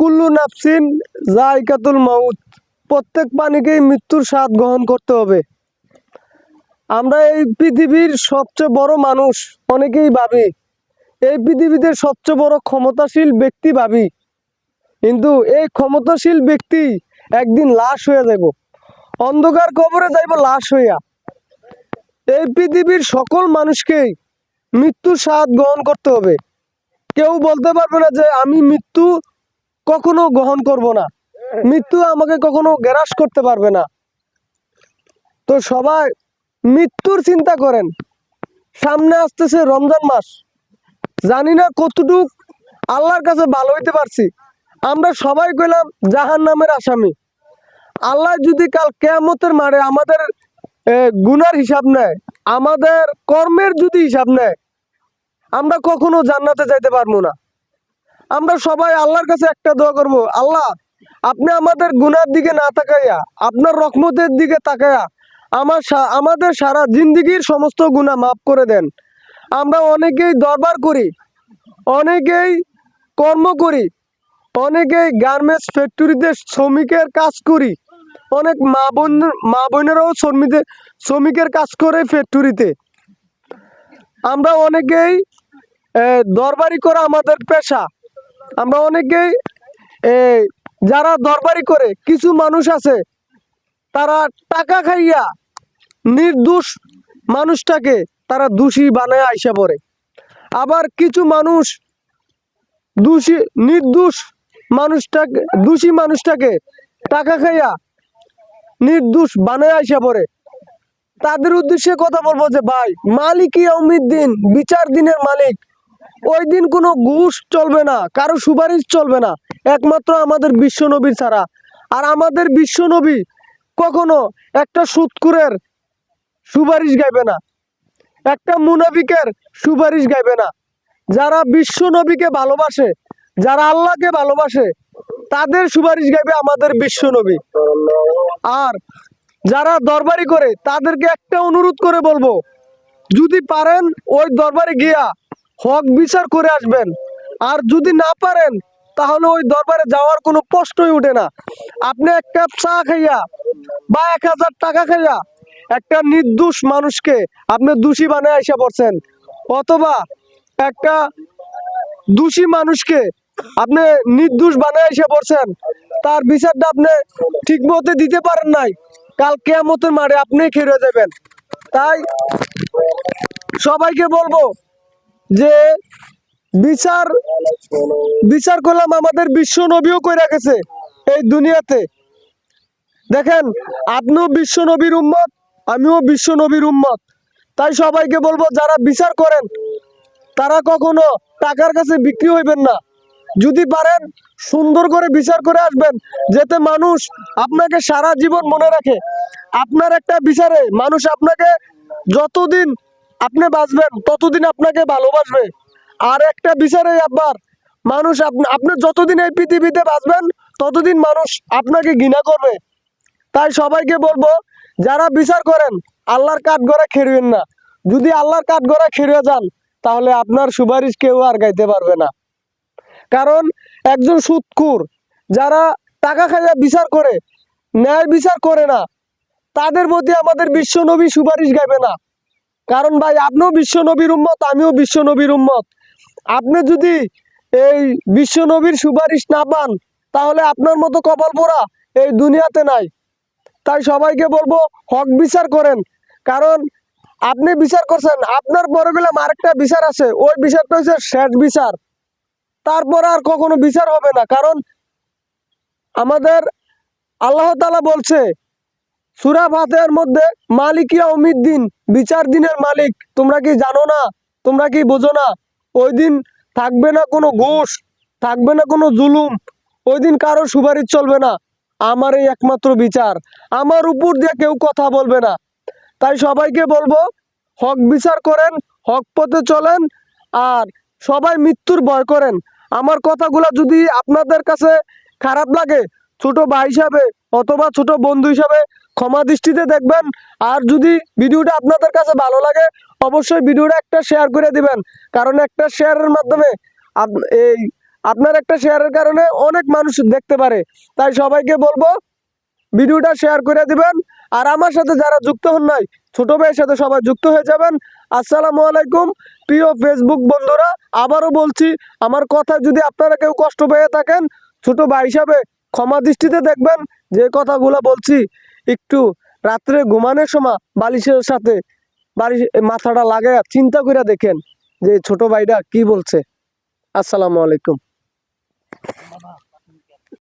কুল্লু নাফসিন জায়কাতুল মাউত। প্রত্যেক প্রাণীকেই মৃত্যুর স্বাদ গ্রহণ করতে হবে। আমরা এই পৃথিবীর সবচেয়ে বড় মানুষ অনেকেই ভাবি, এই পৃথিবীতে সবচেয়ে বড় ক্ষমতাশীল ব্যক্তি ভাবি। কিন্তু এই ক্ষমতাশীল ব্যক্তি একদিন লাশ হয়ে যাব। অন্ধকার কবরে যাইব লাশ হইয়া। এই পৃথিবীর সকল মানুষকেই মৃত্যুর স্বাদ গ্রহণ করতে হবে। কেউ বলতে পারবে না যে আমি মৃত্যু কখনো গ্রহণ করব না। মৃত্যু আমাকে কখনো গ্রাস করতে পারবে না। তো সবাই মৃত্যুর চিন্তা করেন। সামনে আসতেছে রমজান মাস। জানি না কতটুক আল্লাহর কাছে ভালো হইতে পারছি। আমরা সবাই কইলাম জাহান নামের আসামি। আল্লাহ যদি কাল কেয়ামতের মারে আমাদের গুনার হিসাব নেয়, আমাদের কর্মের যদি হিসাব নেয় আমরা কখনো জান্নাতে যাইতে পারব না। আমরা সবাই আল্লাহর কাছে একটা দোয়া করব, আল্লাহ, আপনি আমাদের গুনার দিকে না তাকাইয়া, আপনার রকমতের দিকে তাকাইয়া আমার আমাদের সারা জিন্দগির সমস্ত গুনাহ মাফ করে দেন। আমরা অনেকেই দরবার করি, অনেকেই কর্ম করি, অনেকেই গার্মেন্টস ফ্যাক্টরিতে শ্রমিকের কাজ করি, অনেক মা বোন, মা বোনেরাও শ্রমিকদের, শ্রমিকের কাজ করে ফ্যাক্টরিতে। আমরা অনেকেই দরবারি করা আমাদের পেশা। আমরা অনেকেই যারা দরবারি করে, কিছু মানুষ আছে, তারা টাকা খাইয়া নির্দোষ মানুষটাকে তারা দোষী বানায় আইসা পড়ে। আবার কিছু মানুষ দোষী, নির্দোষ মানুষটাকে, দোষী মানুষটাকে টাকা খাইয়া নির্দোষ বানায় আইসা পড়ে। তাদের উদ্দেশ্যে কথা বলব যে, ভাই মালিক দিন বিচার দিনের মালিক ওই দিন কোনো ঘুষ চলবে না, কারও সুপারিশ চলবে না, একমাত্র আমাদের বিশ্ব নবীর ছাড়া। আর আমাদের বিশ্ব নবী কখনো একটা সুৎকুরের সুপারিশ গাইবে না, একটা মুনাফিকের সুপারিশ গাইবে না। যারা বিশ্ব নবীকে ভালোবাসে, যারা আল্লাহকে ভালোবাসে, তাদের সুপারিশ গাইবে আমাদের বিশ্ব নবী। আর যারা দরবারি করে, তাদেরকে একটা অনুরোধ করে বলব, যদি পারেন ওই দরবারে গিয়া হক বিচার করে আসবেন। আর যদি না পারেন, তাহলে ওই দরবারে যাওয়ার কোনো প্রশ্নই উঠে না। আপনি এক কাপ চা খাইয়া বা এক হাজার টাকা খাইয়া একটা নির্দোষ মানুষকে আপনি দোষী বানায় এসে পড়ছেন। অথবা একটা দোষী মানুষকে আপনি নির্দোষ বানায় এসে পড়ছেন। তার বিচারটা আপনি ঠিক মতো দিতে পারেন নাই। কাল কেয়ামতের মারে আপনি খেয়ে যাবেন। তাই সবাইকে বলব যে বিচার বিচার করলাম আমাদের বিশ্ব নবীও কইরা গেছে এই দুনিয়াতে। দেখেন আপনিও বিশ্ব নবীর উম্মত, আমিও বিশ্ব নবীর উম্মত। তাই সবাইকে বলব, যারা বিচার করেন, তারা কখনো টাকার কাছে বিক্রি হইবেন না। যদি পারেন, সুন্দর করে বিচার করে আসবেন, যাতে মানুষ আপনাকে সারা জীবন মনে রাখে। আপনার একটা বিচারে মানুষ আপনাকে যতদিন আপনি বাঁচবেন, ততদিন আপনাকে ভালোবাসবে। আর একটা বিচারে আবার মানুষ আপনি- যতদিন এই পৃথিবীতে বাঁচবেন, ততদিন মানুষ আপনাকে ঘৃণা করবে। তাই সবাইকে বলব, যারা বিচার করেন, আল্লাহর কাঠ গড়া খেরুয়েন না। যদি আল্লাহর কাঠ গড়া খেরুয়ে যান, তাহলে আপনার সুপারিশ কেউ আর গাইতে পারবে না। কারণ একজন সুৎকুর যারা টাকা খাইয়া বিচার করে, ন্যায় বিচার করে না, তাদের প্রতি আমাদের বিশ্ব নবী সুপারিশ গাইবে না। কারণ ভাই, আপনিও বিশ্ব নবীর উম্মত, আমিও বিশ্ব নবীর উম্মত। আপনি যদি এই বিশ্ব নবীর সুপারিশ না পান, তাহলে আপনার মতো কপাল পোড়া এই দুনিয়াতে নাই। তাই সবাইকে বলব, হক বিচার করেন। কারণ আপনি বিচার করছেন, আপনার পরে গেলাম আরেকটা বিচার আছে, ওই বিচারটা হচ্ছে শেষ বিচার। তারপর আর কখনো বিচার হবে না, কারণ আমাদের আল্লাহ তালা বলছে সুরা ফাতের মধ্যে মালিকিয়া দিন বিচার দিনের মালিক। তোমরা কি জানো না? তোমরা কি বোঝো না? ওই দিন থাকবে না কোনো ঘুষ, থাকবে না কোনো জুলুম। ওই দিন কারও সুপারিশ চলবে না। আমার এই একমাত্র বিচার। আমার উপর দিয়ে কেউ কথা বলবে না। তাই সবাইকে বলব, হক বিচার করেন, হক পথে চলেন, আর সবাই মৃত্যুর ভয় করেন। আমার কথাগুলো যদি আপনাদের কাছে খারাপ লাগে, ছোট ভাই হিসাবে অথবা ছোট বন্ধু হিসাবে ক্ষমা দৃষ্টিতে দেখবেন। আর যদি ভিডিওটা আপনাদের কাছে ভালো লাগে, অবশ্যই ভিডিওটা একটা শেয়ার করে দিবেন। কারণ একটা শেয়ারের মাধ্যমে এই আপনার একটা শেয়ারের কারণে অনেক মানুষ দেখতে পারে। তাই সবাইকে বলব, ভিডিওটা শেয়ার করে দিবেন। আর আমার সাথে যারা যুক্ত হন নাই, ছোট ভাইয়ের সাথে সবাই যুক্ত হয়ে যাবেন। আসসালামু আলাইকুম, প্রিয় ফেসবুক বন্ধুরা, আবারও বলছি, আমার কথা যদি আপনারা কেউ কষ্ট পেয়ে থাকেন, ছোট ভাই হিসাবে ক্ষমা দৃষ্টিতে দেখবেন। যে কথাগুলো বলছি একটু রাত্রে ঘুমানোর সময় বালিশের সাথে বালিশ মাথাটা লাগায় চিন্তা করে দেখেন যে ছোট ভাইটা কি বলছে। আসসালামু আলাইকুম।